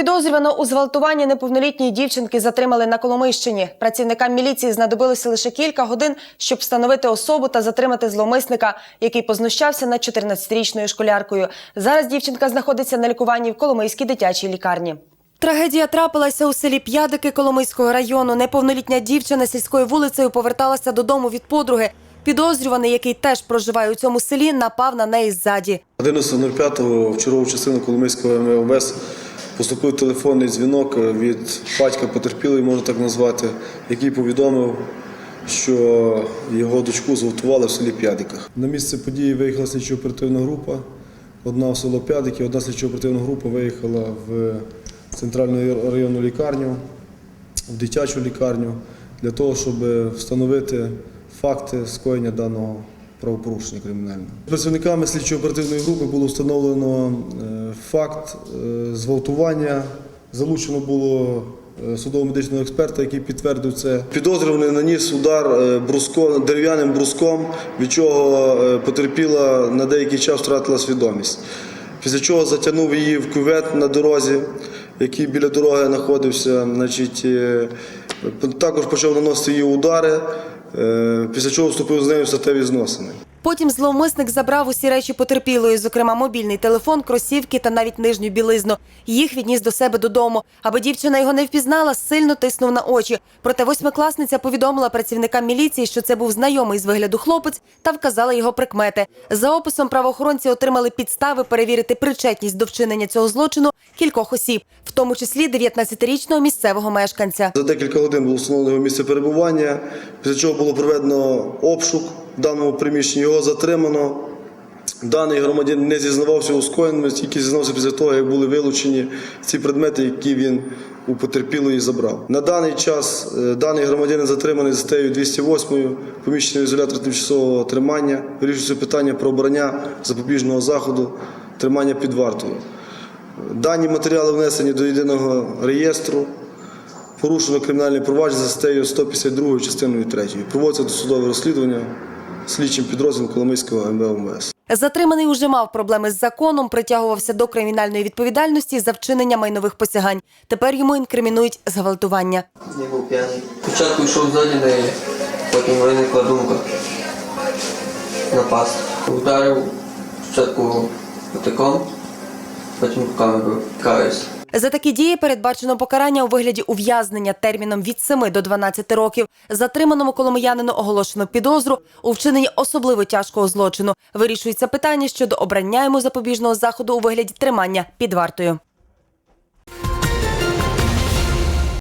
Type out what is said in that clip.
Підозрювано у зґвалтуванні неповнолітньої дівчинки затримали на Коломийщині. Працівникам міліції знадобилося лише кілька годин, щоб встановити особу та затримати зловмисника, який познущався над 14-річною школяркою. Зараз дівчинка знаходиться на лікуванні в Коломийській дитячій лікарні. Трагедія трапилася у селі П'ядики Коломийського району. Неповнолітня дівчина сільською вулицею поверталася додому від подруги. Підозрюваний, який теж проживає у цьому селі, напав на неї ззаді. 11.05 в чергову частину Коломийського МВС поступив телефонний дзвінок від батька потерпілої, можна так назвати, який повідомив, що його дочку зґвалтували в селі П'ядиках. На місце події виїхала слідчо-оперативна група. Одна в село П'ядики, одна слідчо-оперативна група виїхала в центральну районну лікарню, в дитячу лікарню для того, щоб встановити факти скоєння даного правопорушення кримінального. Працівниками слідчо-оперативної групи було встановлено е, факт е, зґвалтування. Залучено було е, судово-медичного експерта, який підтвердив це. Підозрюваний наніс удар е, бруском, дерев'яним бруском, від чого потерпіла на деякий час втратила свідомість. Після чого затягнув її в кювет на дорозі, який біля дороги знаходився. Значить, також почав наносити її удари, після чого вступив з нею в статеві зносини. Потім зловмисник забрав усі речі потерпілої, зокрема мобільний телефон, кросівки та навіть нижню білизну. Їх відніс до себе додому. Аби дівчина його не впізнала, сильно тиснув на очі. Проте восьмикласниця повідомила працівникам міліції, що це був знайомий з вигляду хлопець, та вказала його прикмети. За описом правоохоронці отримали підстави перевірити причетність до вчинення цього злочину кількох осіб, в тому числі 19-річного місцевого мешканця. За декілька годин було встановлено місце перебування, після чого було проведено обшук даному приміщенні. Його затримано. Даний громадянин не зізнавався у скоєному, тільки зізнався після того, як були вилучені ці предмети, які він у потерпілої забрав. На даний час е, даний громадянин затриманий за статтею 208 поміщений ізолятор тимчасового тримання. Вирішується питання про обрання запобіжного заходу, тримання під вартою. Дані матеріали внесені до єдиного реєстру. Порушено кримінальне провадження за статтею 152 частиною 3. Проводиться досудове розслідування слідчим підрозділом Коломийського МВМС. Затриманий уже мав проблеми з законом, притягувався до кримінальної відповідальності за вчинення майнових посягань. Тепер йому інкримінують зґвалтування. Не був п'яний. Спочатку йшов ззаді неї, потім виникла думка напасти. Ударив спочатку потиком, потім руками. Каюсь. За такі дії передбачено покарання у вигляді ув'язнення терміном від 7 до 12 років. Затриманому коломиянину оголошено підозру у вчиненні особливо тяжкого злочину. Вирішується питання щодо обрання йому запобіжного заходу у вигляді тримання під вартою.